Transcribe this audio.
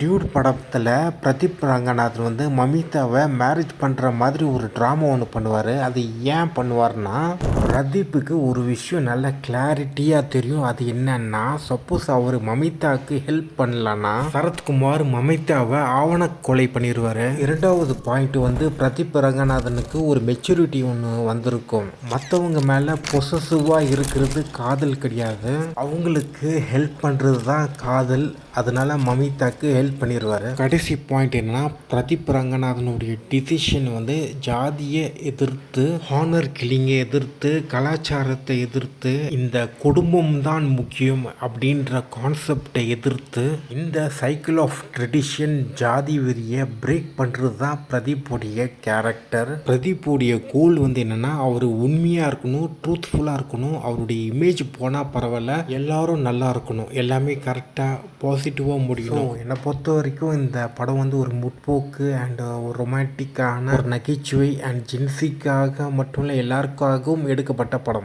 Dude படத்தில் பிரதீப் ரங்கநாதன் வந்து மமிதாவை marriage பண்ணுற மாதிரி ஒரு ட்ராமா ஒன்று பண்ணுவார். அது ஏன் பண்ணுவார்னா பிரதீப்புக்கு ஒரு விஷயம் நல்ல கிளாரிட்டியாக தெரியும். அது என்னன்னா சப்போஸ் அவர் மமிதாவுக்கு ஹெல்ப் பண்ணலன்னா சரத்குமார் மமிதாவை ஆவண கொலை பண்ணிடுவார் இரண்டாவது பாயிண்ட் வந்து பிரதீப் ரங்கநாதனுக்கு ஒரு மெச்சூரிட்டி ஒன்று வந்திருக்கும். மற்றவங்க மேலே பொசசிவாக இருக்கிறது காதல் கிடையாது. அவங்களுக்கு ஹெல்ப் பண்ணுறது தான் காதல். அதனால மமிதாக்கு ஹெல்ப் பண்ணிடுவார் கடைசி பாயிண்ட் என்னென்னா பிரதீப் ரங்கநாதனுடைய டிசிஷன் வந்து ஜாதியை எதிர்த்து ஹானர் கிளிங்கை எதிர்த்து கலாச்சாரத்தை எதிர்த்து இந்த குடும்பம் தான் முக்கியம் அப்படின்ற கான்செப்டை எதிர்த்து இந்த சைக்கிள் ஆஃப் ட்ரெடிஷன் ஜாதி வெறியை பிரேக் பண்ணுறது தான் பிரதீப்புடைய கேரக்டர் பிரதீப்புடைய கோல் வந்து என்னென்னா அவர் உண்மையாக இருக்கணும் ட்ரூத்ஃபுல்லாக இருக்கணும் அவருடைய இமேஜ் போனால் பரவாயில்ல எல்லாரும் நல்லா இருக்கணும். எல்லாமே கரெக்டாக பாசிட்டிவாக முடியும். என்னை பொறுத்த வரைக்கும் இந்த படம் வந்து ஒரு முற்போக்கு அண்ட் ஒரு ரொமான்டிக்கான ஒரு நகைச்சுவை அண்ட் ஜென்சிக்காக மட்டும் இல்லை எல்லாருக்காகவும் எடுக்கப்பட்ட படம்.